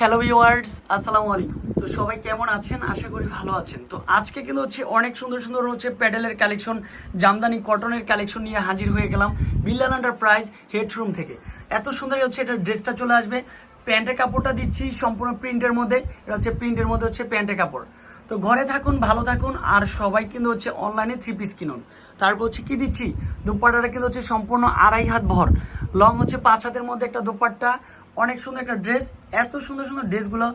Hello viewers আসসালামু আলাইকুম। তো সবাই কেমন আছেন? আশা করি ভালো আছেন। তো আজকে কিন্তু হচ্ছে অনেক সুন্দর সুন্দর হচ্ছে প্যাডেলের কালেকশন জামদানি কটনের কালেকশন নিয়ে হাজির হয়ে গেলাম বিল্লাল এন্টারপ্রাইজ হেডরুম থেকে। এত সুন্দর হচ্ছে এটা ড্রেসটা চলে আসবে। প্যান্টের কাপড়টা দিচ্ছি সম্পূর্ণ প্রিন্টের মধ্যে। এটা হচ্ছে প্রিন্টের মধ্যে হচ্ছে প্যান্টের কাপড়। তো ঘরে থাকুন, ভালো থাকুন, আর সবাই কিন্তু হচ্ছে অনলাইনে থ্রি পিস কিনুন। তারপর হচ্ছে কি দিচ্ছি? দুপাট্টাটা কিন্তু হচ্ছে সম্পূর্ণ আড়াই হাত ভর। লং হচ্ছে পাঁচ হাতের মধ্যে একটা দুপাট্টা। অনেক সুন্দর একটা ড্রেস এত সুন্দর সুন্দর ড্রেসগুলো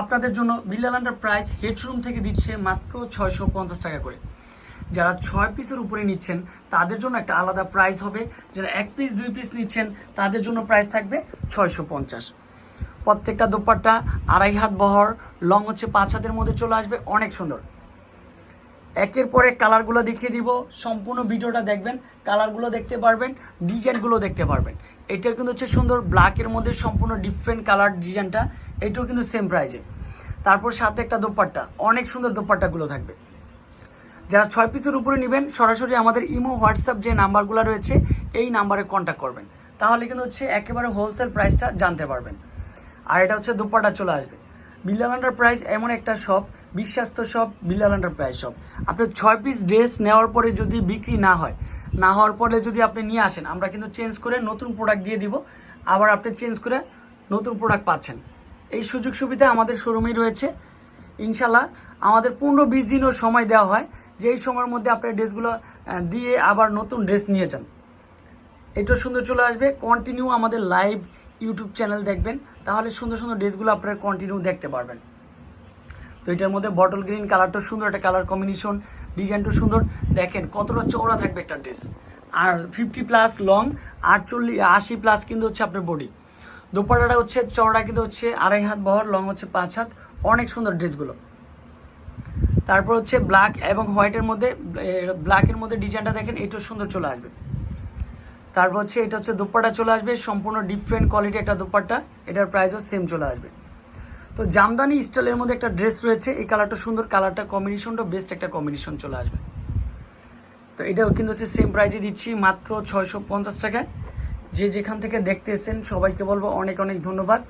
আপনাদের জন্য বিল্লাল প্রাইস হেডরুম থেকে দিচ্ছে মাত্র ছয়শো পঞ্চাশ টাকা করে। যারা ছয় পিসের উপরে নিচ্ছেন, তাদের জন্য একটা আলাদা প্রাইস হবে। যারা এক পিস দুই পিস নিচ্ছেন, তাদের জন্য প্রাইস থাকবে ছয়শো পঞ্চাশ। প্রত্যেকটা দোপাট্টা, আড়াই হাত বহর লং হচ্ছে পাঁচ হাতের মধ্যে চলে আসবে, অনেক সুন্দর। একের পর এক কালারগুলো দেখিয়ে দিব। সম্পূর্ণ ভিডিওটা দেখবেন, কালারগুলো দেখতে পারবেন, ডিজাইনগুলো দেখতে পারবেন। এটা কিন্তু হচ্ছে সুন্দর ব্ল্যাকের মধ্যে সম্পূর্ণ ডিফারেন্ট কালার ডিজাইনটা। এটাও কিন্তু সেম প্রাইজে তারপর সাথে একটা দোপাট্টা, অনেক সুন্দর দোপাট্টাগুলো থাকবে। যারা ছয় পিসের উপরে নেবেন, সরাসরি আমাদের ইমো, হোয়াটসঅ্যাপ যে নাম্বারগুলো রয়েছে, এই নাম্বারে কন্ট্যাক্ট করবেন। তাহলে কিন্তু হচ্ছে একেবারে হোলসেল প্রাইসটা জানতে পারবেন। আর এটা হচ্ছে দোপাট্টা চলে আসবে। বিল্লাল প্রাইস এমন একটা শপ বিশ্বাস্ত শপ বিল্লাল প্রাইস শপ আপনার ছয় পিস ড্রেস নেওয়ার পরে যদি বিক্রি না হয়, না হওয়ার পরে যদি আপনি নিয়ে আসেন, আমরা কিন্তু চেঞ্জ করে নতুন প্রোডাক্ট দিয়ে দিব। আবার আপনি চেঞ্জ করে নতুন প্রোডাক্ট পাচ্ছেন। এই সুযোগ সুবিধা আমাদের শোরুমেই রয়েছে। ইনশাল্লাহ আমাদের পনেরো বিশ দিনও সময় দেওয়া হয় যে এই সময়ের মধ্যে আপনার ড্রেসগুলো দিয়ে আবার নতুন ড্রেস নিয়ে যান। এটা সুন্দর চলে আসবে। কন্টিনিউ আমাদের লাইভ ইউটিউব চ্যানেল দেখবেন। তাহলে সুন্দর সুন্দর ড্রেসগুলো আপনারা কন্টিনিউ দেখতে পারবেন। তো এটার মধ্যে বটল গ্রিন কালারটা সুন্দর, একটা কালার কম্বিনেশন ডিজাইনটা সুন্দর। দেখেন কতটা চওড়া থাকবে একটা ড্রেস আর ফিফটি প্লাস লং আটচল্লিশ আশি প্লাস কিন্তু হচ্ছে আপনার বডি দোপাট্টাটা হচ্ছে চওড়া, কিন্তু হচ্ছে আড়াই হাত বহর লং হচ্ছে পাঁচ হাত। অনেক সুন্দর ড্রেসগুলো তারপর হচ্ছে ব্ল্যাক এবং হোয়াইটের মধ্যে ব্ল্যাকের মধ্যে ডিজাইনটা দেখেন, এটাও সুন্দর চলে আসবে। তারপর হচ্ছে এটা হচ্ছে দুপাট্টা চলে আসবে, সম্পূর্ণ ডিফারেন্ট কোয়ালিটি একটা দুপাট্টা এটার প্রাইসও সেম চলে আসবে। তো জামদানি স্টাইলের মধ্যে একটা ড্রেস রয়েছে, এই কালারটা সুন্দর কালারটা কম্বিনেশনটা বেস্ট একটা কম্বিনেশন চলে আসবে। তো এটাও কিন্তু হচ্ছে সেম প্রাইজে দিচ্ছি, মাত্র ছয়শো পঞ্চাশ টাকায়। যে যেখান থেকে দেখতে এসেছেন, সবাইকে বলব অনেক অনেক ধন্যবাদ।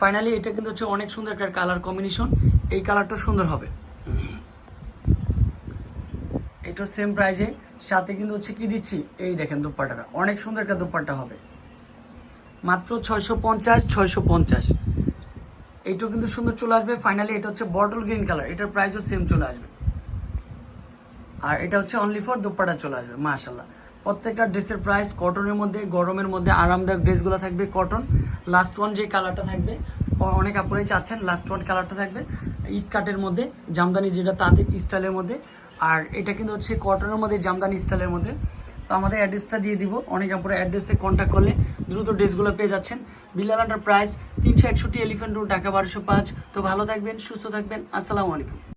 ফাইনালি এটা কিন্তু হচ্ছে অনেক সুন্দর একটা কালার কম্বিনেশন এই কালারটা সুন্দর হবে। এটা সেম প্রাইজে সাথে কিন্তু হচ্ছে কি দিচ্ছি, এই দেখেন দুপাট্টাটা, অনেক সুন্দর একটা দুপাট্টা হবে। মাত্র ছয়শো পঞ্চাশ ছয়শো পঞ্চাশ। এইটাও কিন্তু সুন্দর চলে আসবে। ফাইনালি এটা হচ্ছে বটল গ্রিন কালার এটার প্রাইসও সেম চলে আসবে। আর এটা হচ্ছে অনলি ফর দুপাট্টা চলে আসবে মাশাল্লাহ প্রত্যেকটা ড্রেসের প্রাইস কটনের মধ্যে, গরমের মধ্যে আরামদায়ক ড্রেসগুলো থাকবে কটন লাস্ট ওয়ান যে কালারটা থাকবে অনেক আপুরাই চাচ্ছেন লাস্ট ওয়ান কালারটা থাকবে। ঈদ কাটের মধ্যে, জামদানি যেটা তাঁতিক স্টাইলের মধ্যে। আর এটা কিন্তু হচ্ছে কটনের মধ্যে, জামদানি স্টাইলের মধ্যে। তো আমাদের অ্যাড্রেসটা দিয়ে দিব। অনেক আপুরা অ্যাড্রেসে কন্ট্যাক্ট করলে দ্রুত ড্রেসগুলো পেয়ে যাচ্ছেন। বিল্লাল প্রাইস তিনশো একষট্টি এলিফেন্ট রোড ঢাকা বারোশো পাঁচ। তো ভালো থাকবেন, সুস্থ থাকবেন। আসসালামু আলাইকুম।